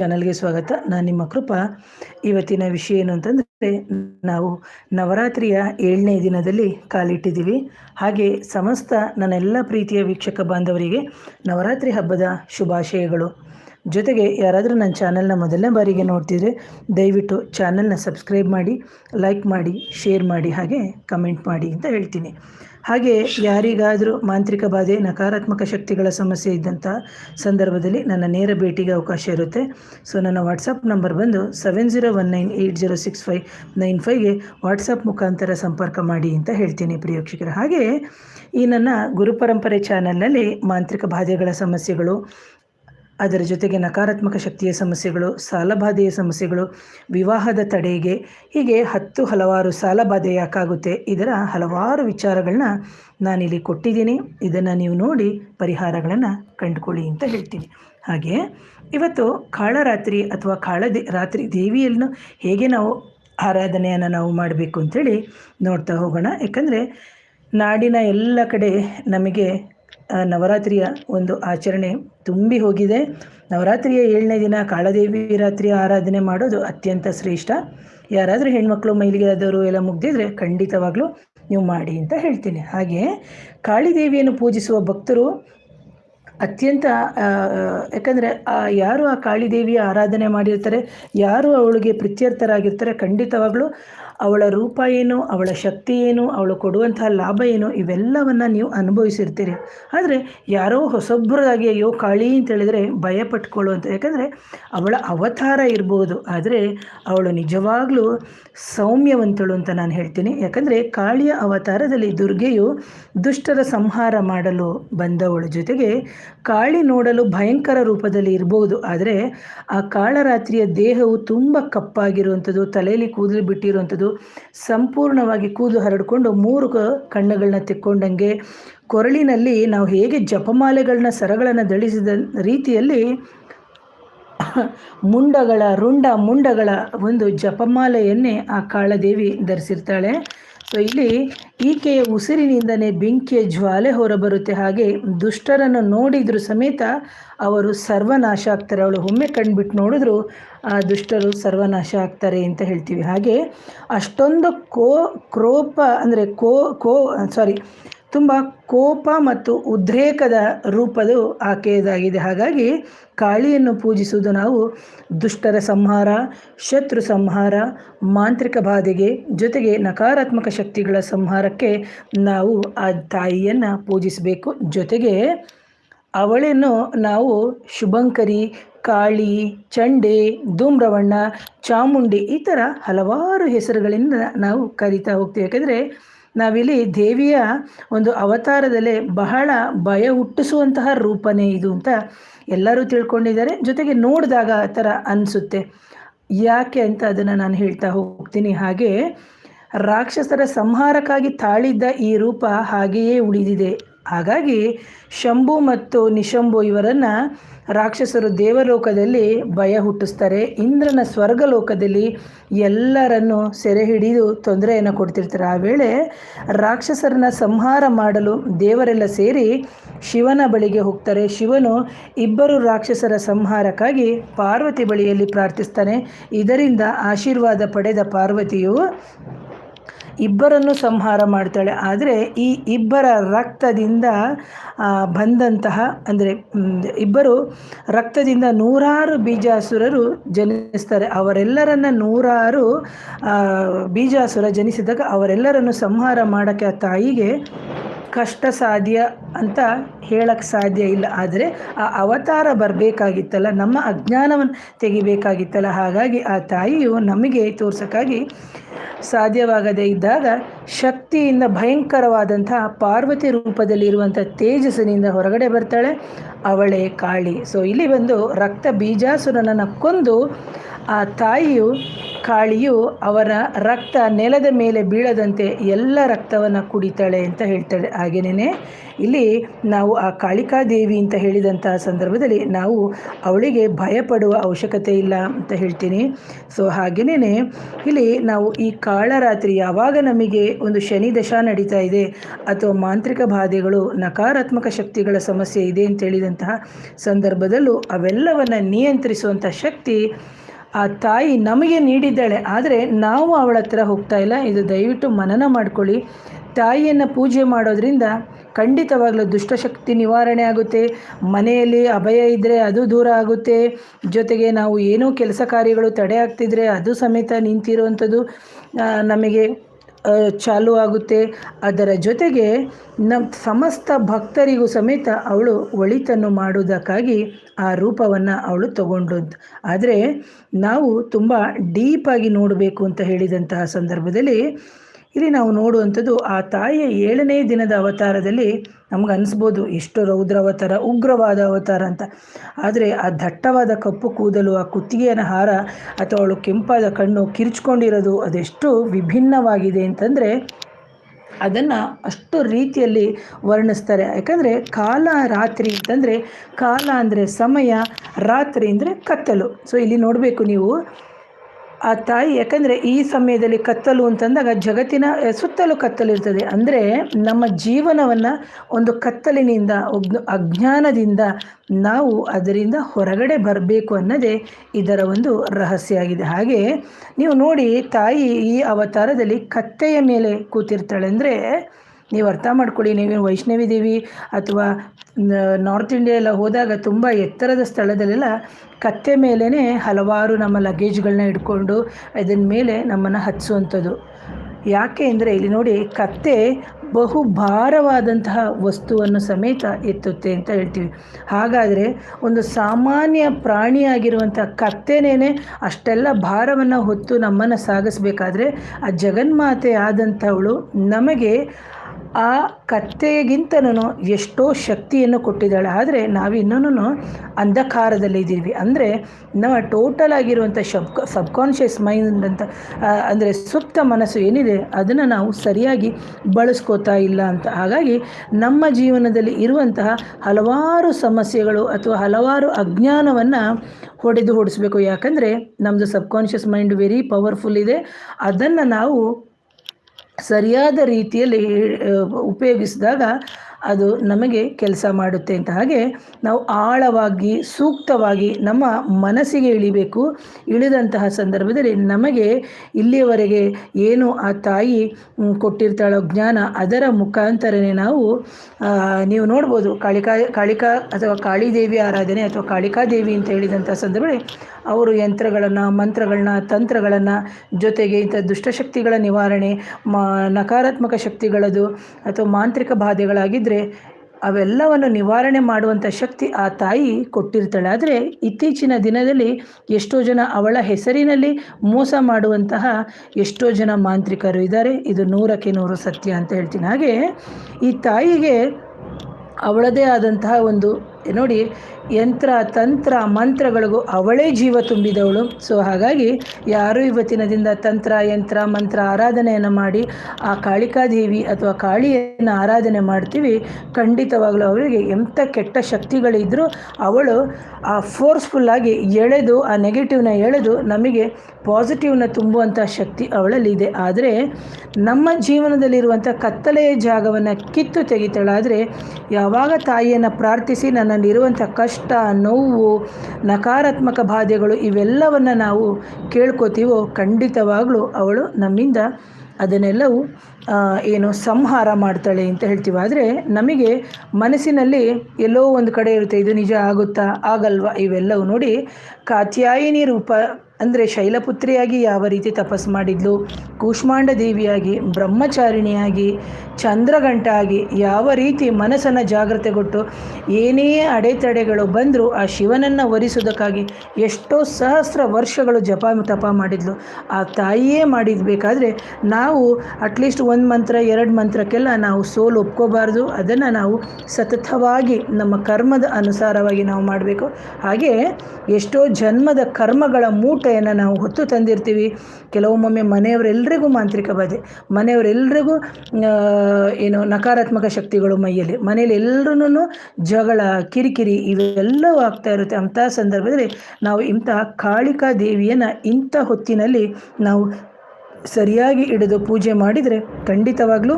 ಚಾನಲ್ಗೆ ಸ್ವಾಗತ. ನಾನು ನಿಮ್ಮ ಕೃಪಾ. ಇವತ್ತಿನ ವಿಷಯ ಏನು ಅಂತಂದರೆ, ನಾವು ನವರಾತ್ರಿಯ ಏಳನೇ ದಿನದಲ್ಲಿ ಕಾಲಿಟ್ಟಿದ್ದೀವಿ. ಹಾಗೆ ಸಮಸ್ತ ನನ್ನೆಲ್ಲ ಪ್ರೀತಿಯ ವೀಕ್ಷಕ ಬಾಂಧವರಿಗೆ ನವರಾತ್ರಿ ಹಬ್ಬದ ಶುಭಾಶಯಗಳು. ಜೊತೆಗೆ ಯಾರಾದರೂ ನನ್ನ ಚಾನಲ್ನ ಮೊದಲನೇ ಬಾರಿಗೆ ನೋಡ್ತಿದ್ರೆ, ದಯವಿಟ್ಟು ಚಾನಲ್ನ ಸಬ್ಸ್ಕ್ರೈಬ್ ಮಾಡಿ, ಲೈಕ್ ಮಾಡಿ, ಶೇರ್ ಮಾಡಿ, ಹಾಗೆ ಕಮೆಂಟ್ ಮಾಡಿ ಅಂತ ಹೇಳ್ತೀನಿ. ಹಾಗೆ ಯಾರಿಗಾದರೂ ಮಾಂತ್ರಿಕ ಬಾಧೆ, ನಕಾರಾತ್ಮಕ ಶಕ್ತಿಗಳ ಸಮಸ್ಯೆ ಇದ್ದಂಥ ಸಂದರ್ಭದಲ್ಲಿ ನನ್ನ ನೇರ ಭೇಟಿಗೆ ಅವಕಾಶ ಇರುತ್ತೆ. ಸೊ, ನನ್ನ ವಾಟ್ಸಪ್ ನಂಬರ್ ಬಂದು seven zero one nine eight zero six five nine ಫೈವ್ಗೆ WhatsApp ಮುಖಾಂತರ ಸಂಪರ್ಕ ಮಾಡಿ ಅಂತ ಹೇಳ್ತೀನಿ ಪ್ರಿಯೋಕ್ಷಕರು ಹಾಗೆ ಈ ನನ್ನ ಗುರುಪರಂಪರೆ ಚಾನಲ್ನಲ್ಲಿ ಮಾಂತ್ರಿಕ ಬಾಧೆಗಳ ಸಮಸ್ಯೆಗಳು ಅದರ ಜೊತೆಗೆ ನಕಾರಾತ್ಮಕ ಶಕ್ತಿಯ ಸಮಸ್ಯೆಗಳು, ಸಾಲಬಾಧೆಯ ಸಮಸ್ಯೆಗಳು, ವಿವಾಹದ ತಡೆಗೆ ಹೀಗೆ ಹತ್ತು ಹಲವಾರು ಸಾಲಬಾಧೆ ಯಾಕಾಗುತ್ತೆ? ಇದರ ಹಲವಾರು ವಿಚಾರಗಳನ್ನ ನಾನಿಲ್ಲಿ ಕೊಟ್ಟಿದ್ದೀನಿ. ಇದನ್ನು ನೀವು ನೋಡಿ ಪರಿಹಾರಗಳನ್ನು ಕಂಡುಕೊಳ್ಳಿ ಅಂತ ಹೇಳ್ತೀನಿ. ಹಾಗೆ ಇವತ್ತು ಕಾಳರಾತ್ರಿ ಅಥವಾ ಕಾಳದಿ, ರಾತ್ರಿ ದೇವಿಯನ್ನು ಹೇಗೆ ನಾವು ಆರಾಧನೆಯನ್ನು ನಾವು ಮಾಡಬೇಕು ಅಂಥೇಳಿ ನೋಡ್ತಾ ಹೋಗೋಣ. ಯಾಕಂದರೆ ನಾಡಿನ ಎಲ್ಲ ಕಡೆ ನಮಗೆ ನವರಾತ್ರಿಯ ಒಂದು ಆಚರಣೆ ತುಂಬಿ ಹೋಗಿದೆ. ನವರಾತ್ರಿಯ ಏಳನೇ ದಿನ ಕಾಳದೇವಿ ರಾತ್ರಿಯ ಆರಾಧನೆ ಮಾಡೋದು ಅತ್ಯಂತ ಶ್ರೇಷ್ಠ. ಯಾರಾದರೂ ಹೆಣ್ಮಕ್ಳು ಮೈಲಿಗೆ ಆದವರು ಎಲ್ಲ ಮುಗ್ದಿದ್ರೆ ಖಂಡಿತವಾಗ್ಲೂ ನೀವು ಮಾಡಿ ಅಂತ ಹೇಳ್ತೀನಿ. ಹಾಗೆ ಕಾಳಿದೇವಿಯನ್ನು ಪೂಜಿಸುವ ಭಕ್ತರು ಅತ್ಯಂತ ಯಾಕಂದರೆ ಯಾರು ಆ ಕಾಳಿದೇವಿಯ ಆರಾಧನೆ ಮಾಡಿರ್ತಾರೆ, ಯಾರು ಅವಳಿಗೆ ಪ್ರೀತ್ಯರ್ಥರಾಗಿರ್ತಾರೆ ಖಂಡಿತವಾಗ್ಲೂ ಅವಳ ರೂಪ ಏನು, ಅವಳ ಶಕ್ತಿ ಏನು, ಅವಳು ಕೊಡುವಂತಹ ಲಾಭ ಏನು, ಇವೆಲ್ಲವನ್ನು ನೀವು ಅನುಭವಿಸಿರ್ತೀರಿ. ಆದರೆ ಯಾರೋ ಹೊಸೊಬ್ಬರಾಗಿ ಅಯ್ಯೋ ಕಾಳಿ ಅಂತ ಹೇಳಿದರೆ ಭಯ ಪಟ್ಕೊಳ್ಳುವಂಥ ಯಾಕಂದರೆ ಅವಳ ಅವತಾರ ಇರ್ಬೋದು, ಆದರೆ ಅವಳು ನಿಜವಾಗ್ಲೂ ಸೌಮ್ಯವಂತಳು ಅಂತ ನಾನು ಹೇಳ್ತೀನಿ. ಯಾಕಂದರೆ ಕಾಳಿಯ ಅವತಾರದಲ್ಲಿ ದುರ್ಗೆಯು ದುಷ್ಟರ ಸಂಹಾರ ಮಾಡಲು ಬಂದವಳ. ಜೊತೆಗೆ ಕಾಳಿ ನೋಡಲು ಭಯಂಕರ ರೂಪದಲ್ಲಿ ಇರಬಹುದು ಆದರೆ ಆ ಕಾಳರಾತ್ರಿಯ ದೇಹವು ತುಂಬ ಕಪ್ಪಾಗಿರುವಂಥದ್ದು, ತಲೆಯಲ್ಲಿ ಕೂದಲು ಬಿಟ್ಟಿರುವಂಥದ್ದು ಸಂಪೂರ್ಣವಾಗಿ ಕೂದಲು ಹರಡಿಕೊಂಡು ಮೂರು ಕಣ್ಣುಗಳನ್ನ ತಿಕ್ಕೊಂಡಂಗೆ ಕೊರಳಿನಲ್ಲಿ ನಾವು ಹೇಗೆ ಜಪಮಾಲೆಗಳನ್ನ ಸರಗಳನ್ನು ದಳಿಸಿದ ರೀತಿಯಲ್ಲಿ ಮುಂಡಗಳ, ರುಂಡ ಮುಂಡಗಳ ಒಂದು ಜಪಮಾಲೆಯನ್ನೇ ಆ ಕಾಳದೇವಿ ಧರಿಸಿರ್ತಾಳೆ. ಸೊ ಇಲ್ಲಿ ಈಕೆಯ ಉಸಿರಿನಿಂದನೇ ಬೆಂಕಿಯ ಜ್ವಾಲೆ ಹೊರಬರುತ್ತೆ ಹಾಗೆ ದುಷ್ಟರನ್ನು ನೋಡಿದ್ರು ಸಮೇತ ಅವರು ಸರ್ವನಾಶ ಆಗ್ತಾರೆ. ಅವಳು ಒಮ್ಮೆ ಕಣ್ಬಿಟ್ಟು ನೋಡಿದ್ರು, ಆ ದುಷ್ಟರು ಸರ್ವನಾಶ ಆಗ್ತಾರೆ ಅಂತ ಹೇಳ್ತೀವಿ. ಹಾಗೆ ಅಷ್ಟೊಂದು ಕೋ, ಕ್ರೋಪ ಅಂದರೆ ಕೋ ಕೋ ಸಾರಿ ತುಂಬ ಕೋಪ ಮತ್ತು ಉದ್ರೇಕದ ರೂಪದು ಆಕೆಯದಾಗಿದೆ. ಹಾಗಾಗಿ ಕಾಳಿಯನ್ನು ಪೂಜಿಸುವುದು ನಾವು ದುಷ್ಟರ ಸಂಹಾರ, ಶತ್ರು ಸಂಹಾರ, ಮಾಂತ್ರಿಕ ಬಾಧೆಗೆ ಜೊತೆಗೆ ನಕಾರಾತ್ಮಕ ಶಕ್ತಿಗಳ ಸಂಹಾರಕ್ಕೆ ನಾವು ಆ ತಾಯಿಯನ್ನು ಪೂಜಿಸಬೇಕು. ಜೊತೆಗೆ ಅವಳನ್ನು ನಾವು ಶುಭಂಕರಿ, ಕಾಳಿ, ಚಂಡೆ ಧೂಮ್ರವಣ್ಣ ಚಾಮುಂಡಿ ಈ ಥರ ಹಲವಾರು ಹೆಸರುಗಳಿಂದ ನಾವು ಕರಿತಾ ಹೋಗ್ತೀವಿ. ಯಾಕಂದರೆ ನಾವಿಲ್ಲಿ ದೇವಿಯ ಒಂದು ಅವತಾರದಲ್ಲೇ ಬಹಳ ಭಯ ಹುಟ್ಟಿಸುವಂತಹ ರೂಪನೇ ಇದು ಅಂತ ಎಲ್ಲರೂ ತಿಳ್ಕೊಂಡಿದ್ದಾರೆ. ಜೊತೆಗೆ ನೋಡಿದಾಗ ಆ ಥರ ಅನಿಸುತ್ತೆ. ಯಾಕೆ ಅಂತ ಅದನ್ನು ನಾನು ಹೇಳ್ತಾ ಹೋಗ್ತೀನಿ. ಹಾಗೆ ರಾಕ್ಷಸರ ಸಂಹಾರಕ್ಕಾಗಿ ತಾಳಿದ್ದ ಈ ರೂಪ ಹಾಗೆಯೇ ಉಳಿದಿದೆ. ಹಾಗಾಗಿ ಶಂಭು ಮತ್ತು ನಿಶಂಭು ಇವರನ್ನು ರಾಕ್ಷಸರು ದೇವಲೋಕದಲ್ಲಿ ಭಯ ಹುಟ್ಟಿಸ್ತಾರೆ. ಇಂದ್ರನ ಸ್ವರ್ಗಲೋಕದಲ್ಲಿ ಎಲ್ಲರನ್ನು ಸೆರೆ ಹಿಡಿದು ತೊಂದರೆಯನ್ನು ಕೊಡ್ತಿರ್ತಾರೆ. ಆ ವೇಳೆ ರಾಕ್ಷಸರನ್ನ ಸಂಹಾರ ಮಾಡಲು ದೇವರೆಲ್ಲ ಸೇರಿ ಶಿವನ ಬಳಿಗೆ ಹೋಗ್ತಾರೆ. ಶಿವನು ಇಬ್ಬರು ರಾಕ್ಷಸರ ಸಂಹಾರಕ್ಕಾಗಿ ಪಾರ್ವತಿ ಬಳಿಯಲ್ಲಿ ಪ್ರಾರ್ಥಿಸ್ತಾನೆ. ಇದರಿಂದ ಆಶೀರ್ವಾದ ಪಡೆದ ಪಾರ್ವತಿಯು ಇಬ್ಬರನ್ನು ಸಂಹಾರ ಮಾಡ್ತಾಳೆ. ಆದರೆ ಈ ಇಬ್ಬರ ರಕ್ತದಿಂದ ಬಂದಂತಹ, ಅಂದರೆ ಇಬ್ಬರು ರಕ್ತದಿಂದ ನೂರಾರು ಬೀಜಾಸುರರು ಜನಿಸ್ತಾರೆ. ಅವರೆಲ್ಲರನ್ನ ನೂರಾರು ಬೀಜಾಸುರ ಜನಿಸಿದಾಗ ಅವರೆಲ್ಲರನ್ನು ಸಂಹಾರ ಮಾಡೋಕ್ಕೆ ಆ ತಾಯಿಗೆ ಕಷ್ಟ ಸಾಧ್ಯ ಅಂತ ಹೇಳಕ್ಕೆ ಸಾಧ್ಯ ಇಲ್ಲ. ಆದರೆ ಆ ಅವತಾರ ಬರಬೇಕಾಗಿತ್ತಲ್ಲ, ನಮ್ಮ ಅಜ್ಞಾನವನ್ನು ತೆಗಿಬೇಕಾಗಿತ್ತಲ್ಲ. ಹಾಗಾಗಿ ಆ ತಾಯಿಯು ನಮಗೆ ತೋರ್ಸೋಕ್ಕಾಗಿ ಸಾಧ್ಯವಾಗದೇ ಇದ್ದಾಗ ಶಕ್ತಿಯಿಂದ ಭಯಂಕರವಾದಂತಹ ಪಾರ್ವತಿ ರೂಪದಲ್ಲಿರುವಂಥ ತೇಜಸ್ಸಿನಿಂದ ಹೊರಗಡೆ ಬರ್ತಾಳೆ. ಅವಳೇ ಕಾಳಿ. ಸೊ ಇಲ್ಲಿ ಬಂದು ರಕ್ತ ಬೀಜಾಸುರನನ್ನು ಕೊಂದು ಆ ತಾಯಿಯು, ಕಾಳಿಯು ಅವರ ರಕ್ತ ನೆಲದ ಮೇಲೆ ಬೀಳದಂತೆ ಎಲ್ಲ ರಕ್ತವನ್ನು ಕುಡಿತಾಳೆ ಅಂತ ಹೇಳ್ತಾಳೆ. ಹಾಗೆಯೇ ಇಲ್ಲಿ ನಾವು ಆ ಕಾಳಿಕಾದೇವಿ ಅಂತ ಹೇಳಿದಂತಹ ಸಂದರ್ಭದಲ್ಲಿ ನಾವು ಅವಳಿಗೆ ಭಯಪಡುವ ಅವಶ್ಯಕತೆ ಇಲ್ಲ ಅಂತ ಹೇಳ್ತೀನಿ. ಸೊ ಹಾಗೆಯೇ ಇಲ್ಲಿ ನಾವು ಈ ಕಾಳರಾತ್ರಿ ಯಾವಾಗ ನಮಗೆ ಒಂದು ಶನಿ ದಶಾ ನಡೀತಾ ಇದೆ ಅಥವಾ ಮಾಂತ್ರಿಕ ಬಾಧೆಗಳು ನಕಾರಾತ್ಮಕ ಶಕ್ತಿಗಳ ಸಮಸ್ಯೆ ಇದೆ ಅಂತ ಹೇಳಿದಂತಹ ಸಂದರ್ಭದಲ್ಲೂ ಅವೆಲ್ಲವನ್ನು ನಿಯಂತ್ರಿಸುವಂಥ ಶಕ್ತಿ ಆ ತಾಯಿ ನಮಗೆ ನೀಡಿದ್ದಾಳೆ. ಆದರೆ ನಾವು ಅವಳ ಹತ್ರ ಹೋಗ್ತಾ ಇಲ್ಲ. ಇದು ದಯವಿಟ್ಟು ಮನನ ಮಾಡ್ಕೊಳ್ಳಿ. ತಾಯಿಯನ್ನು ಪೂಜೆ ಮಾಡೋದ್ರಿಂದ ಖಂಡಿತವಾಗಲೂ ದುಷ್ಟಶಕ್ತಿ ನಿವಾರಣೆ ಆಗುತ್ತೆ. ಮನೆಯಲ್ಲಿ ಅಭಯ ಇದ್ದರೆ ಅದು ದೂರ ಆಗುತ್ತೆ. ಜೊತೆಗೆ ನಾವು ಏನೋ ಕೆಲಸ ಕಾರ್ಯಗಳು ತಡೆ ಆಗ್ತಿದ್ರೆ ಅದು ಸಮೇತ ನಿಂತಿರುವಂಥದ್ದು ನಮಗೆ ಚಾಲು ಆಗುತ್ತೆ. ಅದರ ಜೊತೆಗೆ ನಮ್ಮ ಸಮಸ್ತ ಭಕ್ತರಿಗೂ ಸಮೇತ ಅವಳು ಒಳಿತನ್ನು ಮಾಡುವುದಕ್ಕಾಗಿ ಆ ರೂಪವನ್ನು ಅವಳು ತಗೊಂಡದ್ದು. ಆದರೆ ನಾವು ತುಂಬ ಡೀಪಾಗಿ ನೋಡಬೇಕು ಅಂತ ಹೇಳಿದಂತಹ ಸಂದರ್ಭದಲ್ಲಿ ಇಲ್ಲಿ ನಾವು ನೋಡುವಂಥದ್ದು ಆ ತಾಯಿಯ ಏಳನೇ ದಿನದ ಅವತಾರದಲ್ಲಿ ನಮ್ಗೆ ಅನಿಸ್ಬೋದು, ಎಷ್ಟು ರೌದ್ರ ಅವತಾರ, ಉಗ್ರವಾದ ಅವತಾರ ಅಂತ. ಆದರೆ ಆ ದಟ್ಟವಾದ ಕಪ್ಪು ಕೂದಲು, ಆ ಕುತ್ತಿಗೆಯನ ಹಾರ, ಅಥವಾ ಅವಳು ಕೆಂಪಾದ ಕಣ್ಣು ಕಿರಿಚ್ಕೊಂಡಿರೋದು ಅದೆಷ್ಟು ವಿಭಿನ್ನವಾಗಿದೆ ಅಂತಂದರೆ ಅದನ್ನು ಅಷ್ಟು ರೀತಿಯಲ್ಲಿ ವರ್ಣಿಸ್ತಾರೆ. ಯಾಕಂದರೆ ಕಾಲ ರಾತ್ರಿ ಅಂತಂದರೆ ಕಾಲ ಅಂದರೆ ಸಮಯ, ರಾತ್ರಿ ಅಂದರೆ ಕತ್ತಲು. ಸೊ ಇಲ್ಲಿ ನೋಡಬೇಕು ನೀವು ಆ ತಾಯಿ, ಯಾಕಂದರೆ ಈ ಸಮಯದಲ್ಲಿ ಕತ್ತಲು ಅಂತಂದಾಗ ಜಗತ್ತಿನ ಸುತ್ತಲೂ ಕತ್ತಲು ಇರ್ತದೆ. ಅಂದರೆ ನಮ್ಮ ಜೀವನವನ್ನು ಒಂದು ಕತ್ತಲಿನಿಂದ ಅಜ್ಞಾನದಿಂದ ನಾವು ಅದರಿಂದ ಹೊರಗಡೆ ಬರಬೇಕು ಅನ್ನೋದೇ ಇದರ ಒಂದು ರಹಸ್ಯ ಆಗಿದೆ ಹಾಗೆ ನೀವು ನೋಡಿ ತಾಯಿ ಈ ಅವತಾರದಲ್ಲಿ ಕತ್ತೆಯ ಮೇಲೆ ಕೂತಿರ್ತಾಳೆ. ಅಂದರೆ ನೀವು ಅರ್ಥ ಮಾಡ್ಕೊಳ್ಳಿ ನೀವೇನು ವೈಷ್ಣವಿ ದೇವಿ ಅಥವಾ ನಾರ್ತ್ ಇಂಡಿಯಾ ಎಲ್ಲ ಹೋದಾಗ ತುಂಬ ಎತ್ತರದ ಸ್ಥಳದಲ್ಲೆಲ್ಲ ಕತ್ತೆ ಮೇಲೇ ಹಲವಾರು ನಮ್ಮ ಲಗೇಜ್ಗಳನ್ನ ಇಟ್ಕೊಂಡು ಅದನ್ನ ಮೇಲೆ ನಮ್ಮನ್ನು ಹತ್ಸುವಂಥದ್ದು. ಯಾಕೆ ಅಂದರೆ ಇಲ್ಲಿ ನೋಡಿ ಕತ್ತೆ ಬಹು ಭಾರವಾದಂತಹ ವಸ್ತುವನ್ನು ಸಮೇತ ಎತ್ತುತ್ತೆ ಅಂತ ಹೇಳ್ತೀವಿ. ಹಾಗಾದರೆ ಒಂದು ಸಾಮಾನ್ಯ ಪ್ರಾಣಿಯಾಗಿರುವಂಥ ಕತ್ತೆನೇ ಅಷ್ಟೆಲ್ಲ ಭಾರವನ್ನು ಹೊತ್ತು ನಮ್ಮನ್ನು ಸಾಗಿಸ್ಬೇಕಾದ್ರೆ ಆ ಜಗನ್ಮಾತೆ ಆದಂಥವಳು ನಮಗೆ ಆ ಕತ್ತೆಗಿಂತನೂ ಎಷ್ಟೋ ಶಕ್ತಿಯನ್ನು ಕೊಟ್ಟಿದ್ದಾಳೆ. ಆದರೆ ನಾವು ಇನ್ನೂ ಅಂಧಕಾರದಲ್ಲಿ ಇದ್ದೀವಿ. ಅಂದರೆ ನಮ್ಮ ಟೋಟಲ್ ಆಗಿರುವಂಥ ಶಬ್ ಸಬ್ಕಾನ್ಷಿಯಸ್ ಮೈಂಡ್ ಅಂತ ಅಂದರೆ ಸುಪ್ತ ಮನಸ್ಸು ಏನಿದೆ, ಅದನ್ನು ನಾವು ಸರಿಯಾಗಿ ಬಳಸ್ಕೋತಾ ಇಲ್ಲ ಅಂತ. ಹಾಗಾಗಿ ನಮ್ಮ ಜೀವನದಲ್ಲಿ ಇರುವಂತಹ ಹಲವಾರು ಸಮಸ್ಯೆಗಳು ಅಥವಾ ಹಲವಾರು ಅಜ್ಞಾನವನ್ನು ಹೊಡೆದು ಹೊಡಿಸ್ಬೇಕು. ಯಾಕಂದರೆ ನಮ್ಮದು ಸಬ್ಕಾನ್ಷಿಯಸ್ ಮೈಂಡ್ ವೆರಿ ಪವರ್ಫುಲ್ ಇದೆ. ಅದನ್ನು ನಾವು ಸರಿಯಾದ ರೀತಿಯಲ್ಲಿ ಉಪಯೋಗಿಸಿದಾಗ ಅದು ನಮಗೆ ಕೆಲಸ ಮಾಡುತ್ತೆ ಅಂತ ಹಾಗೆ ನಾವು ಆಳವಾಗಿ, ಸೂಕ್ತವಾಗಿ ನಮ್ಮ ಮನಸ್ಸಿಗೆ ಇಳಿಬೇಕು. ಇಳಿದಂತಹ ಸಂದರ್ಭದಲ್ಲಿ ನಮಗೆ ಇಲ್ಲಿಯವರೆಗೆ ಏನು ಆ ತಾಯಿ ಕೊಟ್ಟಿರ್ತಾಳೋ ಜ್ಞಾನ ಅದರ ಮುಖಾಂತರನೇ ನಾವು ನೀವು ನೋಡ್ಬೋದು ಕಾಳಿಕಾ ಕಾಳಿಕಾ ಅಥವಾ ಕಾಳಿದೇವಿ ಆರಾಧನೆ ಅಥವಾ ಕಾಳಿಕಾದೇವಿ ಅಂತ ಹೇಳಿದಂಥ ಸಂದರ್ಭದಲ್ಲಿ ಅವರು ಯಂತ್ರಗಳನ್ನು, ಮಂತ್ರಗಳನ್ನ, ತಂತ್ರಗಳನ್ನು ಜೊತೆಗೆ ಇಂಥ ದುಷ್ಟಶಕ್ತಿಗಳ ನಿವಾರಣೆ, ಮಾ, ನಕಾರಾತ್ಮಕ ಶಕ್ತಿಗಳದು ಅಥವಾ ಮಾಂತ್ರಿಕ ಬಾಧೆಗಳಾಗಿದ್ದರೆ ಅವೆಲ್ಲವನ್ನು ನಿವಾರಣೆ ಮಾಡುವಂಥ ಶಕ್ತಿ ಆ ತಾಯಿ ಕೊಟ್ಟಿರ್ತಾಳೆ. ಆದರೆ ಇತ್ತೀಚಿನ ದಿನದಲ್ಲಿ ಎಷ್ಟೋ ಜನ ಅವಳ ಹೆಸರಿನಲ್ಲಿ ಮೋಸ ಮಾಡುವಂತಹ ಎಷ್ಟೋ ಜನ ಮಾಂತ್ರಿಕರು ಇದ್ದಾರೆ. ಇದು ನೂರಕ್ಕೆ ನೂರು ಸತ್ಯ ಅಂತ ಹೇಳ್ತೀನಿ. ಹಾಗೆ ಈ ತಾಯಿಗೆ ಅವಳದೇ ಆದಂತಹ ಒಂದು ನೋಡಿ, ಯಂತ್ರ, ತಂತ್ರ, ಮಂತ್ರಗಳಿಗೂ ಅವಳೇ ಜೀವ ತುಂಬಿದವಳು. ಸೊ ಹಾಗಾಗಿ ಯಾರು ಇವತ್ತಿನ ದಿನ ತಂತ್ರ, ಯಂತ್ರ, ಮಂತ್ರ ಆರಾಧನೆಯನ್ನು ಮಾಡಿ, ಆ ಕಾಳಿಕಾದೇವಿ ಅಥವಾ ಕಾಳಿಯನ್ನು ಆರಾಧನೆ ಮಾಡ್ತೀವಿ, ಖಂಡಿತವಾಗಲೂ ಅವರಿಗೆ ಎಂಥ ಕೆಟ್ಟ ಶಕ್ತಿಗಳಿದ್ದರೂ ಅವಳು ಆ ಫೋರ್ಸ್ಫುಲ್ಲಾಗಿ ಎಳೆದು, ಆ ನೆಗೆಟಿವ್ನ ಎಳೆದು ನಮಗೆ ಪಾಸಿಟಿವ್ನ ತುಂಬುವಂಥ ಶಕ್ತಿ ಅವಳಲ್ಲಿ ಇದೆ. ಆದರೆ ನಮ್ಮ ಜೀವನದಲ್ಲಿರುವಂಥ ಕತ್ತಲೆಯ ಜಾಗವನ್ನು ಕಿತ್ತು ತೆಗಿತಾಳಾದರೆ ಯಾವಾಗ ತಾಯಿಯನ್ನು ಪ್ರಾರ್ಥಿಸಿ ನನ್ನಲ್ಲಿರುವಂಥ ಕಷ್ಟ ನೋವು ನಕಾರಾತ್ಮಕ ಬಾಧೆಗಳು ಇವೆಲ್ಲವನ್ನು ನಾವು ಕೇಳ್ಕೋತೀವೋ ಖಂಡಿತವಾಗಲೂ ಅವಳು ನಮ್ಮಿಂದ ಅದನ್ನೆಲ್ಲವೂ ಏನು ಸಂಹಾರ ಮಾಡ್ತಾಳೆ ಅಂತ ಹೇಳ್ತೀವಿ. ಆದರೆ ನಮಗೆ ಮನಸ್ಸಿನಲ್ಲಿ ಎಲ್ಲೋ ಒಂದು ಕಡೆ ಇರುತ್ತೆ, ಇದು ನಿಜ ಆಗುತ್ತಾ, ಆಗಲ್ವಾ? ಇವೆಲ್ಲವೂ ನೋಡಿ ಕಾತ್ಯಾಯಿನಿ ರೂಪ ಅಂದರೆ ಶೈಲಪುತ್ರಿಯಾಗಿ ಯಾವ ರೀತಿ ತಪಸ್ಸು ಮಾಡಿದ್ಲು, ಕೂಷ್ಮಾಂಡ ದೇವಿಯಾಗಿ, ಬ್ರಹ್ಮಚಾರಿಣಿಯಾಗಿ ಚಂದ್ರಗಂಟ ಆಗಿ ಯಾವ ರೀತಿ ಮನಸ್ಸನ್ನು ಜಾಗ್ರತೆಗೊಟ್ಟು ಏನೇ ಅಡೆತಡೆಗಳು ಬಂದರೂ ಆ ಶಿವನನ್ನು ಒರಿಸೋದಕ್ಕಾಗಿ ಎಷ್ಟೋ ಸಹಸ್ರ ವರ್ಷಗಳು ಜಪ ತಪ ಮಾಡಿದ್ಲು. ಆ ತಾಯಿಯೇ ಮಾಡಿದ್ಬೇಕಾದ್ರೆ ನಾವು ಅಟ್ಲೀಸ್ಟ್ ಒಂದು ಮಂತ್ರ, ಎರಡು ಮಂತ್ರಕ್ಕೆಲ್ಲ ನಾವು ಸೋಲು ಒಪ್ಕೋಬಾರ್ದು. ಅದನ್ನು ನಾವು ಸತತವಾಗಿ ನಮ್ಮ ಕರ್ಮದ ಅನುಸಾರವಾಗಿ ನಾವು ಮಾಡಬೇಕು. ಹಾಗೆ ಎಷ್ಟೋ ಜನ್ಮದ ಕರ್ಮಗಳ ಮೂಟೆಯನ್ನು ನಾವು ಹೊತ್ತು ತಂದಿರ್ತೀವಿ. ಕೆಲವೊಮ್ಮೊಮ್ಮೆ ಮನೆಯವರೆಲ್ಲರಿಗೂ ಮಾಂತ್ರಿಕ ಬಾಧೆ. ಮನೆಯವರೆಲ್ಲರಿಗೂ ಏನು ನಕಾರಾತ್ಮಕ ಶಕ್ತಿಗಳು ಮೈಯಲ್ಲಿ. ಮನೆಯಲ್ಲಿ ಎಲ್ಲರೂ ಜಗಳ, ಕಿರಿಕಿರಿ ಇವೆಲ್ಲವೂ ಆಗ್ತಾ ಇರುತ್ತೆ. ಅಂಥ ಸಂದರ್ಭದಲ್ಲಿ ನಾವು ಇಂತಹ ಕಾಳಿಕಾ ದೇವಿಯನ್ನು ಇಂಥ ಹೊತ್ತಿನಲ್ಲಿ ನಾವು ಸರಿಯಾಗಿ ಹಿಡಿದು ಪೂಜೆ ಮಾಡಿದರೆ ಖಂಡಿತವಾಗಲೂ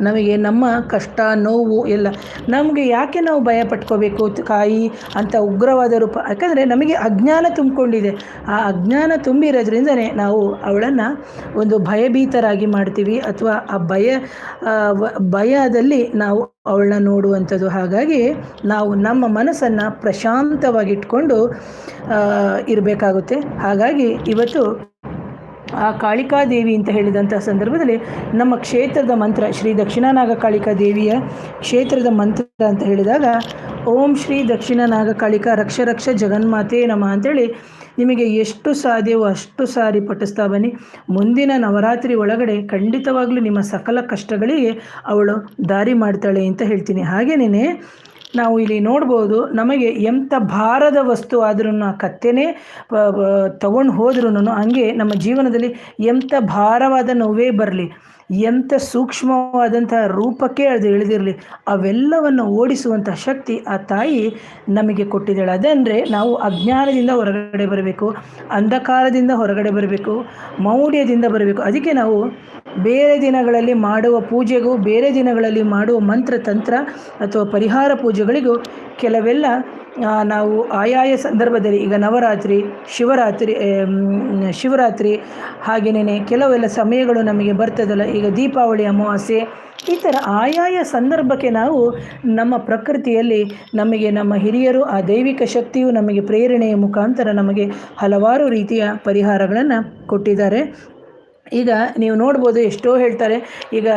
ನಮಗೆ ನಮ್ಮ ಕಷ್ಟ, ನೋವು ಎಲ್ಲ ನಮಗೆ ಯಾಕೆ ನಾವು ಭಯ ಪಟ್ಕೋಬೇಕು ಕಾಯಿ ಅಂತ ಉಗ್ರವಾದ ರೂಪ. ಯಾಕಂದರೆ ನಮಗೆ ಅಜ್ಞಾನ ತುಂಬಿಕೊಂಡಿದೆ. ಆ ಅಜ್ಞಾನ ತುಂಬಿರೋದ್ರಿಂದನೇ ನಾವು ಅವಳನ್ನು ಒಂದು ಭಯಭೀತರಾಗಿ ಮಾಡ್ತೀವಿ ಅಥವಾ ಆ ಭಯ ಭಯದಲ್ಲಿ ನಾವು ಅವಳನ್ನ ನೋಡುವಂಥದ್ದು. ಹಾಗಾಗಿ ನಾವು ನಮ್ಮ ಮನಸ್ಸನ್ನು ಪ್ರಶಾಂತವಾಗಿಟ್ಕೊಂಡು ಇರಬೇಕಾಗುತ್ತೆ. ಹಾಗಾಗಿ ಇವತ್ತು ಆ ಕಾಳಿಕಾದೇವಿ ಅಂತ ಹೇಳಿದಂಥ ಸಂದರ್ಭದಲ್ಲಿ ನಮ್ಮ ಕ್ಷೇತ್ರದ ಮಂತ್ರ ಶ್ರೀ ದಕ್ಷಿಣ ಕಾಳಿಕಾ ದೇವಿಯ ಕ್ಷೇತ್ರದ ಮಂತ್ರ ಅಂತ ಹೇಳಿದಾಗ, ಓಂ ಶ್ರೀ ದಕ್ಷಿಣ ಕಾಳಿಕಾ ರಕ್ಷ ರಕ್ಷ ಜಗನ್ಮಾತೆ ನಮ ಅಂತೇಳಿ ನಿಮಗೆ ಎಷ್ಟು ಸಾಧ್ಯವೋ ಅಷ್ಟು ಸಾರಿ ಪಠಿಸ್ತಾ ಬನ್ನಿ. ಮುಂದಿನ ನವರಾತ್ರಿ ಒಳಗಡೆ ಖಂಡಿತವಾಗಲೂ ನಿಮ್ಮ ಸಕಲ ಕಷ್ಟಗಳಿಗೆ ಅವಳು ದಾರಿ ಮಾಡ್ತಾಳೆ ಅಂತ ಹೇಳ್ತೀನಿ. ಹಾಗೇನೇ ನಾವು ಇಲ್ಲಿ ನೋಡ್ಬೋದು ನಮಗೆ ಎಂಥ ಭಾರದ ವಸ್ತು ಆದ್ರೂ ಆ ಕತ್ತೆನೇ ತಗೊಂಡು ಹೋದ್ರೂ ಹಂಗೆ ನಮ್ಮ ಜೀವನದಲ್ಲಿ ಎಂಥ ಭಾರವಾದ ನೋವೇ ಬರಲಿ. ಎಂಥ ಸೂಕ್ಷ್ಮವಾದಂಥ ರೂಪಕ್ಕೆ ಅದು ಇಳಿದಿರಲಿ, ಅವೆಲ್ಲವನ್ನು ಓಡಿಸುವಂಥ ಶಕ್ತಿ ಆ ತಾಯಿ ನಮಗೆ ಕೊಟ್ಟಿದ್ದಾಳೆ. ಅದಂದರೆ ನಾವು ಅಜ್ಞಾನದಿಂದ ಹೊರಗಡೆ ಬರಬೇಕು, ಅಂಧಕಾರದಿಂದ ಹೊರಗಡೆ ಬರಬೇಕು, ಮೌಢ್ಯದಿಂದ ಬರಬೇಕು. ಅದಕ್ಕೆ ನಾವು ಬೇರೆ ದಿನಗಳಲ್ಲಿ ಮಾಡುವ ಪೂಜೆಗೂ, ಬೇರೆ ದಿನಗಳಲ್ಲಿ ಮಾಡುವ ಮಂತ್ರ ತಂತ್ರ ಅಥವಾ ಪರಿಹಾರ ಪೂಜೆಗಳಿಗೂ ಕೆಲವೆಲ್ಲ ನಾವು ಆಯಾಯ ಸಂದರ್ಭದಲ್ಲಿ ಈಗ ನವರಾತ್ರಿ, ಶಿವರಾತ್ರಿ ಶಿವರಾತ್ರಿ ಹಾಗೆಯೇ ಕೆಲವೆಲ್ಲ ಸಮಯಗಳು ನಮಗೆ ಬರ್ತದಲ್ಲ, ಈಗ ದೀಪಾವಳಿ, ಅಮಾವಾಸ್ಯೆ ಈ ಥರ ಆಯಾಯ ಸಂದರ್ಭಕ್ಕೆ ನಾವು ನಮ್ಮ ಪ್ರಕೃತಿಯಲ್ಲಿ ನಮಗೆ ನಮ್ಮ ಹಿರಿಯರು ಆ ದೈವಿಕ ಶಕ್ತಿಯು ನಮಗೆ ಪ್ರೇರಣೆಯ ಮುಖಾಂತರ ನಮಗೆ ಹಲವಾರು ರೀತಿಯ ಪರಿಹಾರಗಳನ್ನು ಕೊಟ್ಟಿದ್ದಾರೆ. ಈಗ ನೀವು ನೋಡ್ಬೋದು ಎಷ್ಟೋ ಹೇಳ್ತಾರೆ, ಈಗ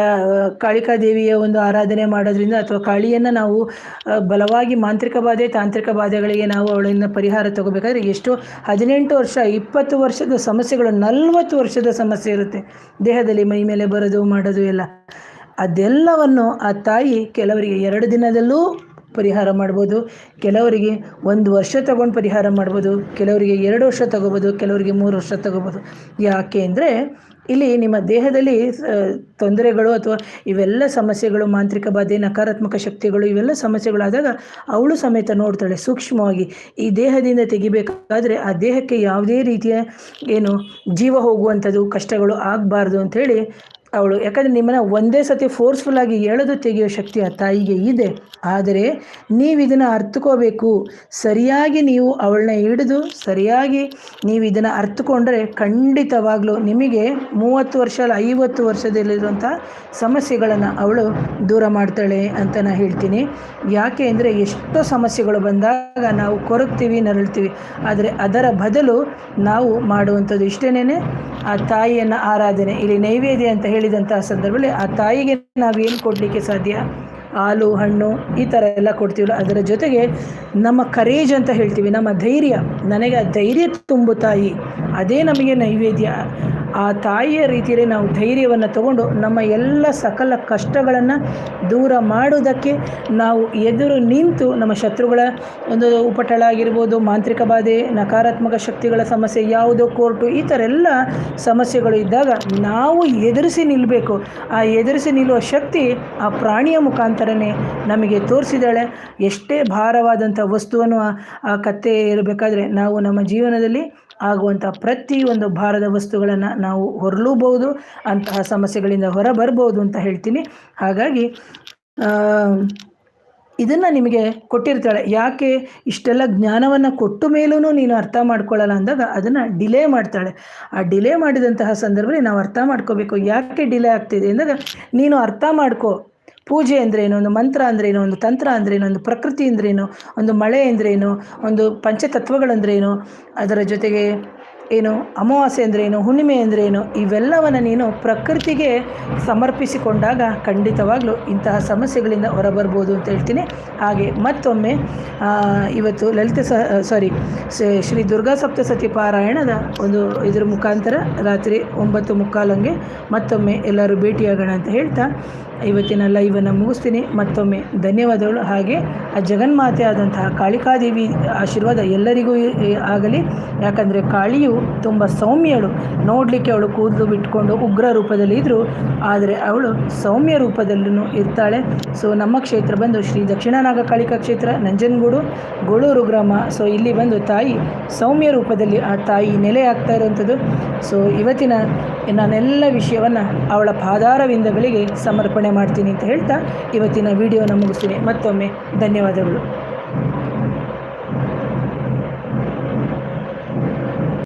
ಕಾಳಿಕಾ ದೇವಿಯ ಒಂದು ಆರಾಧನೆ ಮಾಡೋದ್ರಿಂದ ಅಥವಾ ಕಾಳಿಯನ್ನು ನಾವು ಬಲವಾಗಿ ಮಾಂತ್ರಿಕ ಬಾಧೆ, ತಾಂತ್ರಿಕ ಬಾಧೆಗಳಿಗೆ ನಾವು ಅವಳಿಂದ ಪರಿಹಾರ ತಗೋಬೇಕಾದ್ರೆ ಎಷ್ಟೋ ಹದಿನೆಂಟು ವರ್ಷ, ಇಪ್ಪತ್ತು ವರ್ಷದ ಸಮಸ್ಯೆಗಳು, ನಲವತ್ತು ವರ್ಷದ ಸಮಸ್ಯೆ ಇರುತ್ತೆ. ದೇಹದಲ್ಲಿ ಮೈ ಮೇಲೆ ಬರೋದು, ಮಾಡೋದು ಎಲ್ಲ. ಅದೆಲ್ಲವನ್ನು ಆ ತಾಯಿ ಕೆಲವರಿಗೆ ಎರಡು ದಿನದಲ್ಲೂ ಪರಿಹಾರ ಮಾಡ್ಬೋದು. ಕೆಲವರಿಗೆ ಒಂದು ವರ್ಷ ತಗೊಂಡು ಪರಿಹಾರ ಮಾಡ್ಬೋದು. ಕೆಲವರಿಗೆ ಎರಡು ವರ್ಷ ತಗೋಬೋದು. ಕೆಲವರಿಗೆ ಮೂರು ವರ್ಷ ತಗೋಬೋದು. ಯಾಕೆ ಅಂದರೆ ಇಲ್ಲಿ ನಿಮ್ಮ ದೇಹದಲ್ಲಿ ತೊಂದರೆಗಳು ಅಥವಾ ಇವೆಲ್ಲ ಸಮಸ್ಯೆಗಳು, ಮಾಂತ್ರಿಕ ಬಾಧೆ, ನಕಾರಾತ್ಮಕ ಶಕ್ತಿಗಳು ಇವೆಲ್ಲ ಸಮಸ್ಯೆಗಳಾದಾಗ ಅವಳು ಸಮೇತ ನೋಡ್ತಾಳೆ ಸೂಕ್ಷ್ಮವಾಗಿ. ಈ ದೇಹದಿಂದ ತೆಗಿಬೇಕಾದ್ರೆ ಆ ದೇಹಕ್ಕೆ ಯಾವುದೇ ರೀತಿಯ ಏನು ಜೀವ ಹೋಗುವಂಥದ್ದು, ಕಷ್ಟಗಳು ಆಗಬಾರ್ದು ಅಂಥೇಳಿ ಅವಳು. ಯಾಕಂದರೆ ನಿಮ್ಮನ್ನು ಒಂದೇ ಸತಿ ಫೋರ್ಸ್ಫುಲ್ಲಾಗಿ ಎಳೆದು ತೆಗೆಯೋ ಶಕ್ತಿ ಆ ತಾಯಿಗೆ ಇದೆ. ಆದರೆ ನೀವು ಇದನ್ನು ಅರ್ಥಕೋಬೇಕು. ಸರಿಯಾಗಿ ನೀವು ಅವಳನ್ನ ಹಿಡಿದು ಸರಿಯಾಗಿ ನೀವು ಇದನ್ನು ಅರ್ಥಕೊಂಡ್ರೆ ಖಂಡಿತವಾಗಲೂ ನಿಮಗೆ ಮೂವತ್ತು ವರ್ಷ ಅಲ್ಲ, ಐವತ್ತು ವರ್ಷದಲ್ಲಿರುವಂಥ ಸಮಸ್ಯೆಗಳನ್ನು ಅವಳು ದೂರ ಮಾಡ್ತಾಳೆ ಅಂತ ನಾನು ಹೇಳ್ತೀನಿ. ಯಾಕೆ ಅಂದರೆ ಎಷ್ಟೋ ಸಮಸ್ಯೆಗಳು ಬಂದಾಗ ನಾವು ಕೊರಗ್ತೀವಿ, ನರಳ್ತೀವಿ. ಆದರೆ ಅದರ ಬದಲು ನಾವು ಮಾಡುವಂಥದ್ದು ಇಷ್ಟೇನೇ ಆ ತಾಯಿಯನ್ನು ಆರಾಧನೆ. ಇಲ್ಲಿ ನೈವೇದ್ಯ ಅಂತ ಹೇಳಿದಂತಹ ಸಂದರ್ಭದಲ್ಲಿ ಆ ತಾಯಿಗೆ ನಾವು ಏನು ಕೊಡಲಿಕ್ಕೆ ಸಾಧ್ಯ? ಹಾಲು, ಹಣ್ಣು ಈ ಥರ ಎಲ್ಲ ಕೊಡ್ತೀವಲ್ಲ, ಅದರ ಜೊತೆಗೆ ನಮ್ಮ ಕರೇಜ್ ಅಂತ ಹೇಳ್ತೀವಿ, ನಮ್ಮ ಧೈರ್ಯ. ನನಗೆ ಆ ಧೈರ್ಯ ತುಂಬು ತಾಯಿ. ಅದೇ ನಮಗೆ ನೈವೇದ್ಯ. ಆ ತಾಯಿಯ ರೀತಿಯಲ್ಲಿ ನಾವು ಧೈರ್ಯವನ್ನು ತಗೊಂಡು ನಮ್ಮ ಎಲ್ಲ ಸಕಲ ಕಷ್ಟಗಳನ್ನು ದೂರ ಮಾಡುವುದಕ್ಕೆ ನಾವು ಎದುರು ನಿಂತು ನಮ್ಮ ಶತ್ರುಗಳ ಒಂದು ಉಪಟಳ ಆಗಿರ್ಬೋದು, ಮಾಂತ್ರಿಕ ಬಾಧೆ, ನಕಾರಾತ್ಮಕ ಶಕ್ತಿಗಳ ಸಮಸ್ಯೆ, ಯಾವುದೋ ಕೋರ್ಟು, ಈ ಥರ ಎಲ್ಲ ಸಮಸ್ಯೆಗಳು ಇದ್ದಾಗ ನಾವು ಎದುರಿಸಿ ನಿಲ್ಲಬೇಕು ಆ ಎದುರಿಸಿ ನಿಲ್ಲುವ ಶಕ್ತಿ ಆ ಪ್ರಾಣಿಯ ಮುಖಾಂತರನೇ ನಮಗೆ ತೋರಿಸಿದಾಳೆ ಎಷ್ಟೇ ಭಾರವಾದಂಥ ವಸ್ತುವನ್ನು ಆ- ಕತ್ತೆ ಇರಬೇಕಾದ್ರೆ ನಾವು ನಮ್ಮ ಜೀವನದಲ್ಲಿ ಆಗುವಂಥ ಪ್ರತಿಯೊಂದು ಭಾರದ ವಸ್ತುಗಳನ್ನು ನಾವು ಹೊರಲೂಬಹುದು, ಅಂತಹ ಸಮಸ್ಯೆಗಳಿಂದ ಹೊರ ಬರ್ಬೋದು ಅಂತ ಹೇಳ್ತೀನಿ. ಹಾಗಾಗಿ ಇದನ್ನ ಇದನ್ನು ನಿಮಗೆ ಕೊಟ್ಟಿರ್ತಾಳೆ. ಯಾಕೆ? ಇಷ್ಟೆಲ್ಲ ಜ್ಞಾನವನ್ನು ಕೊಟ್ಟ ಮೇಲೂ ನೀನು ಅರ್ಥ ಮಾಡ್ಕೊಳ್ಳಲ್ಲ ಅಂದಾಗ ಅದನ್ನು ಡಿಲೇ ಮಾಡ್ತಾಳೆ. ಆ ಡಿಲೇ ಮಾಡಿದಂತಹ ಸಂದರ್ಭದಲ್ಲಿ ನಾವು ಅರ್ಥ ಮಾಡ್ಕೋಬೇಕು. ಯಾಕೆ ಡಿಲೇ ಆಗ್ತಿದೆ? ಅಂದಾಗ, ನೀನು ಅರ್ಥ ಮಾಡ್ಕೋ. ಪೂಜೆ ಅಂದ್ರೇನು, ಒಂದು ಮಂತ್ರ ಅಂದ್ರೇನು, ಒಂದು ತಂತ್ರ ಅಂದ್ರೇನು, ಒಂದು ಪ್ರಕೃತಿ ಅಂದ್ರೇನು, ಒಂದು ಮಳೆ ಅಂದ್ರೇನು, ಒಂದು ಪಂಚತತ್ವಗಳಂದ್ರೇನು ಅದರ ಜೊತೆಗೆ ಏನು ಅಮಾವಾಸ್ಯೆ ಅಂದ್ರೇನು, ಹುಣ್ಣಿಮೆ ಅಂದ್ರೇನು, ಇವೆಲ್ಲವನ್ನು ನೀನು ಪ್ರಕೃತಿಗೆ ಸಮರ್ಪಿಸಿಕೊಂಡಾಗ ಖಂಡಿತವಾಗ್ಲೂ ಇಂತಹ ಸಮಸ್ಯೆಗಳಿಂದ ಹೊರಬರ್ಬೋದು ಅಂತ ಹೇಳ್ತೀನಿ. ಹಾಗೆ ಮತ್ತೊಮ್ಮೆ ಇವತ್ತು ಲಲಿತ ಸ ಸಾರಿ ಶ್ರೀ ದುರ್ಗಾ ಸಪ್ತಸತಿ ಪಾರಾಯಣದ ಒಂದು ಇದರ ಮುಖಾಂತರ ರಾತ್ರಿ ಒಂಬತ್ತು ಮುಕ್ಕಾಲಂಗೆ ಮತ್ತೊಮ್ಮೆ ಎಲ್ಲರೂ ಭೇಟಿಯಾಗೋಣ ಅಂತ ಹೇಳ್ತಾ ಇವತ್ತಿನ ಲೈವನ್ನು ಮುಗಿಸ್ತೀನಿ. ಮತ್ತೊಮ್ಮೆ ಧನ್ಯವಾದಗಳು. ಹಾಗೆ ಆ ಜಗನ್ಮಾತೆ ಆದಂತಹ ಕಾಳಿಕಾದೇವಿ ಆಶೀರ್ವಾದ ಎಲ್ಲರಿಗೂ ಆಗಲಿ. ಯಾಕಂದರೆ ಕಾಳಿಯು ತುಂಬ ಸೌಮ್ಯಳು. ನೋಡಲಿಕ್ಕೆ ಅವಳು ಕೂದಲು ಬಿಟ್ಕೊಂಡು ಉಗ್ರ ರೂಪದಲ್ಲಿ ಇದ್ದರು ಆದರೆ ಅವಳು ಸೌಮ್ಯ ರೂಪದಲ್ಲೂ ಇರ್ತಾಳೆ. ಸೊ ನಮ್ಮ ಕ್ಷೇತ್ರ ಬಂದು ಶ್ರೀ ದಕ್ಷಿಣನಾಗ ಕಾಳಿಕಾ ಕ್ಷೇತ್ರ, ನಂಜನಗೂಡು, ಗೋಳೂರು ಗ್ರಾಮ. ಸೊ ಇಲ್ಲಿ ಬಂದು ತಾಯಿ ಸೌಮ್ಯ ರೂಪದಲ್ಲಿ, ಆ ತಾಯಿ ನೆಲೆ ಆಗ್ತಾ ಇರುವಂಥದ್ದು. ಸೊ ಇವತ್ತಿನ ನಾನೆಲ್ಲ ವಿಷಯವನ್ನು ಅವಳ ಪಾದಾರವಿಂದಗಳಿಗೆ ಸಮರ್ಪಣೆ ಮಾಡ್ತೀನಿ ಅಂತ ಹೇಳ್ತಾ ಇವತ್ತಿನ ವಿಡಿಯೋನ ಮುಗಿಸ್ತೀನಿ. ಮತ್ತೊಮ್ಮೆ ಧನ್ಯವಾದಗಳು.